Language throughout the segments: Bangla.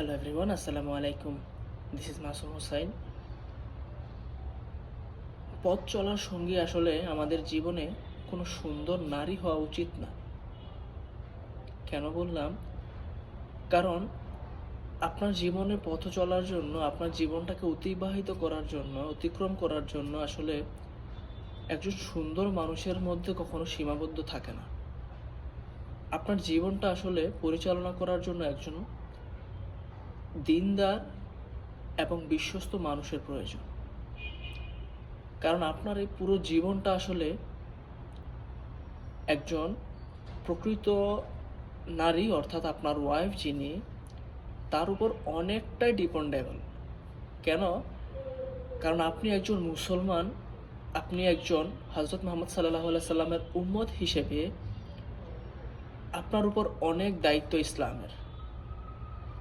হ্যালো এভরিওয়ান আসসালামু আলাইকুম দিস ইজ মাসুম হুসাইন পথ চলার সঙ্গী আসলে আমাদের জীবনে কোনো সুন্দর নারী হওয়া উচিত না। কেন বললাম? কারণ আপনার জীবনে পথ চলার জন্য, আপনার জীবনটাকে অতিবাহিত করার জন্য, অতিক্রম করার জন্য আসলে একজন সুন্দর মানুষের মধ্যে কখনো সীমাবদ্ধ থাকে না। আপনার জীবনটা আসলে পরিচালনা করার জন্য একজন দিনদার এবং বিশ্বস্ত মানুষের প্রয়োজন। কারণ আপনার এই পুরো জীবনটা আসলে একজন প্রকৃত নারী, অর্থাৎ আপনার ওয়াইফ যিনি, তার উপর অনেকটাই ডিপেন্ডেবল কেন? কারণ আপনি একজন মুসলমান, আপনি একজন হজরত মোহাম্মদ সাল্লাহ সাল্লামের উম্মত হিসেবে আপনার উপর অনেক দায়িত্ব ইসলামের।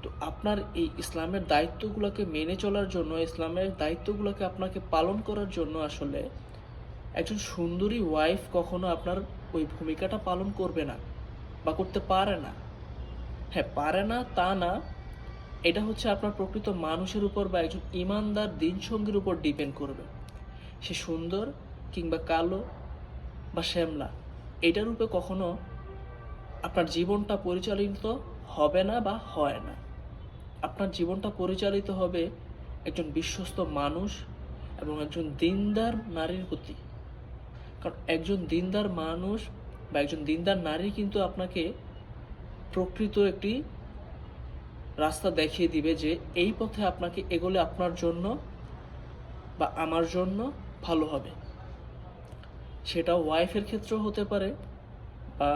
তো আপনার এই ইসলামের দায়িত্বগুলোকে মেনে চলার জন্য, ইসলামের দায়িত্বগুলোকে আপনাকে পালন করার জন্য আসলে একজন সুন্দরী ওয়াইফ কখনো আপনার ওই ভূমিকাটা পালন করবে না বা করতে পারে না। হ্যাঁ পারে না, তা না। এটা হচ্ছে আপনার প্রকৃত মানুষের উপর বা একজন ইমানদার দিনসঙ্গীর উপর ডিপেন্ড করবে। সে সুন্দর কিংবা কালো বা শ্যামলা এটার উপরে কখনো আপনার জীবনটা পরিচালিত হবে না বা হয় না। আপনার জীবনটা পরিচালিত হবে একজন বিশ্বস্ত মানুষ এবং একজন দিনদার নারীর প্রতি। কারণ একজন দিনদার মানুষ বা একজন দিনদার নারী কিন্তু আপনাকে প্রকৃত একটি রাস্তা দেখিয়ে দিবে যে এই পথে আপনাকে এগোলে আপনার জন্য বা আমার জন্য ভালো হবে। সেটা ওয়াইফের ক্ষেত্রেও হতে পারে বা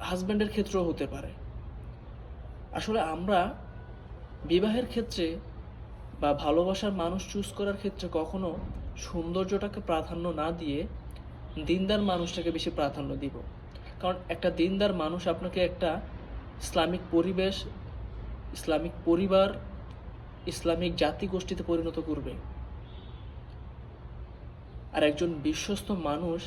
হাজব্যান্ডের ক্ষেত্রেও হতে পারে। আসলে আমরা বিবাহের ক্ষেত্রে বা ভালোবাসার মানুষ চুজ করার ক্ষেত্রে কখনো সৌন্দর্যটাকে প্রাধান্য না দিয়ে দিনদার মানুষটাকে বেশি প্রাধান্য দিব। কারণ একটা দিনদার মানুষ আপনাকে একটা ইসলামিক পরিবেশ, ইসলামিক পরিবার, ইসলামিক জাতি গোষ্ঠীতে পরিণত করবে। আর একজন বিশ্বস্ত মানুষ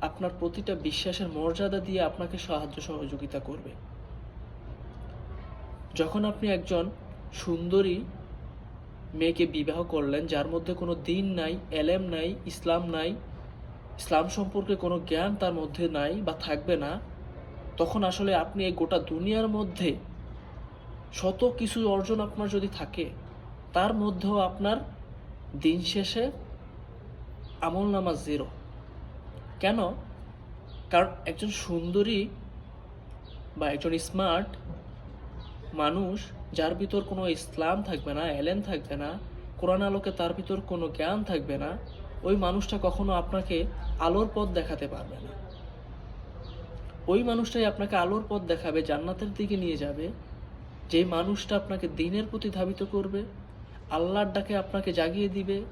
আপনার প্রতিটা বিশ্বাসের মর্যাদা দিয়ে আপনাকে সাহায্য সহযোগিতা করবে। যখন আপনি একজন সুন্দরী মেয়েকে বিবাহ করলেন, যার মধ্যে কোনো দিন নাই, এলেম নাই, ইসলাম নাই, ইসলাম সম্পর্কে কোনো জ্ঞান তার মধ্যে নাই বা থাকবে না, তখন আসলে আপনি এই গোটা দুনিয়ার মধ্যে শত কিছু অর্জন আপনার যদি থাকে, তার মধ্যেও আপনার দিন শেষে আমল নামা জিরো কেন? কারণ একজন সুন্দরী বা একজন স্মার্ট মানুষ, যার ভিতর কোনো ইসলাম থাকবে না, এলেন থাকবে না, কোরআন আলোকে তার ভিতর কোনো জ্ঞান থাকবে না, ওই মানুষটা কখনো আপনাকে আলোর পথ দেখাতে পারবে না। ওই মানুষটাই আপনাকে আলোর পথ দেখাবে, জান্নাতের দিকে নিয়ে যাবে। যে মানুষটা আপনাকে দিনের প্রতি ধাবিত করবে, আল্লাহর ডাকে আপনাকে জাগিয়ে দিবে।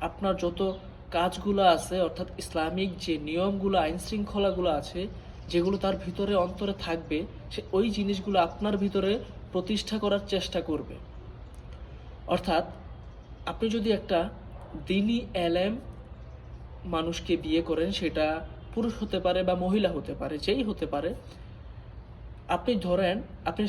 আপনার যত কাজগুলো আছে, অর্থাৎ ইসলামিক যে নিয়মগুলো আইন শৃঙ্খলাগুলো আছে যেগুলো তার ভিতরে অন্তরে থাকবে, সে ওই জিনিসগুলো আপনার ভিতরে প্রতিষ্ঠা করার চেষ্টা করবে। অর্থাৎ আপনি যদি একটা দিনই এলেম মানুষকে বিয়ে করেন, সেটা পুরুষ হতে পারে বা মহিলা হতে পারে, যেই হতে পারে, আপনি ধরেন, আপনি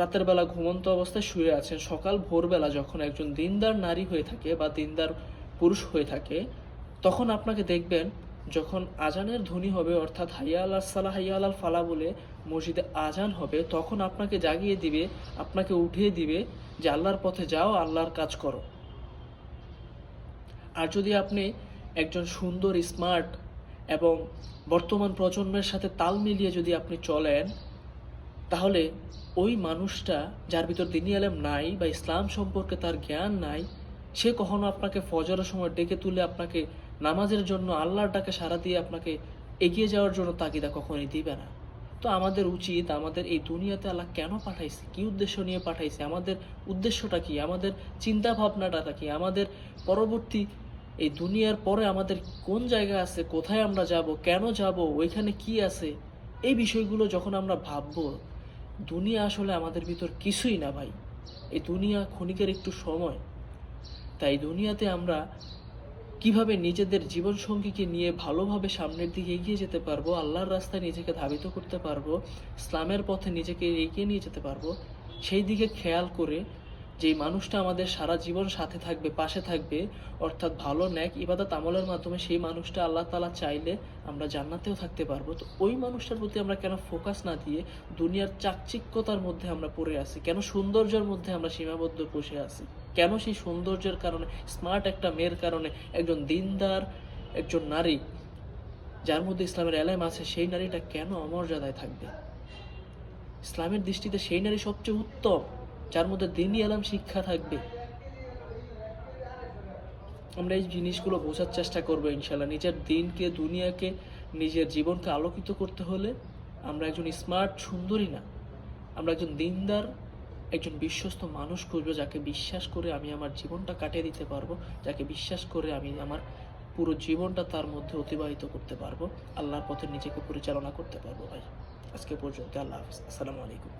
রাতের বেলা ঘুমন্ত অবস্থায় শুয়ে আছেন, সকাল ভোরবেলা যখন একজন দিনদার নারী হয়ে থাকে বা দিনদার পুরুষ হয়ে থাকে, তখন আপনাকে দেখবেন যখন আজানের ধ্বনি হবে, অর্থাৎ হাইয়া আল্লাহ সালাহ, হাইয়া আল্লাহ ফালা বলে মসজিদে আজান হবে, তখন আপনাকে জাগিয়ে দিবে, আপনাকে উঠিয়ে দিবে যে আল্লাহর পথে যাও, আল্লাহর কাজ করো। আর যদি আপনি একজন সুন্দর, স্মার্ট এবং বর্তমান প্রজন্মের সাথে তাল মিলিয়ে যদি আপনি চলেন, তাহলে ওই মানুষটা যার ভিতর দিনী আলেম নাই বা ইসলাম সম্পর্কে তার জ্ঞান নাই সে কখনো আপনাকে ফজরের সময় ডেকে তুলে আপনাকে নামাজের জন্য আল্লাহর ডাকে সারা দিয়ে আপনাকে এগিয়ে যাওয়ার জন্য তাগিদা কখনোই দিবে না। তো আমাদের উচিত, আমাদের এই দুনিয়াতে আল্লাহ কেন পাঠাইছে? কি উদ্দেশ্য নিয়ে পাঠাইছে? আমাদের উদ্দেশ্যটা কি? আমাদের চিন্তা ভাবনাটা কি? আমাদের পরবর্তী এই দুনিয়ার পরে আমাদের কোন জায়গা আছে? কোথায় আমরা যাব? কেন যাব? ওইখানে কি আছে? এই বিষয়গুলো যখন আমরা ভাববো, দুনিয়া আসলে আমাদের ভিতর কিছুই না ভাই। এই দুনিয়া ক্ষণিকের একটু সময়। তাই দুনিয়াতে আমরা কীভাবে নিজেদের জীবনসঙ্গীকে নিয়ে ভালোভাবে সামনের দিকে এগিয়ে যেতে পারব, আল্লাহর রাস্তায় নিজেকে ধাবিত করতে পারব, ইসলামের পথে নিজেকে এগিয়ে নিয়ে যেতে পারব, সেই দিকে খেয়াল করে যেই মানুষটা আমাদের সারা জীবন সাথে থাকবে, পাশে থাকবে, অর্থাৎ ভালো, ন্যাক, ইবাদত, আমলের মাধ্যমে সেই মানুষটা আল্লাহ তালা চাইলে আমরা জান্নাতেও থাকতে পারব। তো ওই মানুষটার প্রতি আমরা কেন ফোকাস না দিয়ে দুনিয়ার চাকচিক্যতার মধ্যে আমরা পড়ে আছি? কেন সৌন্দর্যের মধ্যে আমরা সীমাবদ্ধ বসে আছি? কেন সেই সৌন্দর্যের কারণে স্মার্ট একটা মেয়ের কারণে একজন দিনদার, একজন নারী, যার মধ্যে ইসলামের এলাম আছে, সেই নারীটা কেন অমর্যাদায় থাকবে? ইসলামের দৃষ্টিতে সেই নারী সবচেয়ে উত্তম। যার মধ্যে দিনই এলাম শিক্ষা থাকবে। আমরা এই জিনিসগুলো বোঝার চেষ্টা করব ইনশাল্লাহ। নিজের দিনকে, দুনিয়াকে, নিজের জীবনকে আলোকিত করতে হলে আমরা একজন স্মার্ট, সুন্দরী না। আমরা একজন দিনদার, একজন বিশ্বস্ত মানুষ খুঁজবো যাকে বিশ্বাস করে আমি আমার জীবনটা কাটিয়ে দিতে পারব, যাকে বিশ্বাস করে আমি আমার পুরো জীবনটা তার মধ্যে অতিবাহিত করতে পারব। আল্লাহর পথে নিজেকে পরিচালনা করতে পারব ভাই। আজকে পর্যন্ত আল্লাহ হাফিজ। আসসালামু আলাইকুম।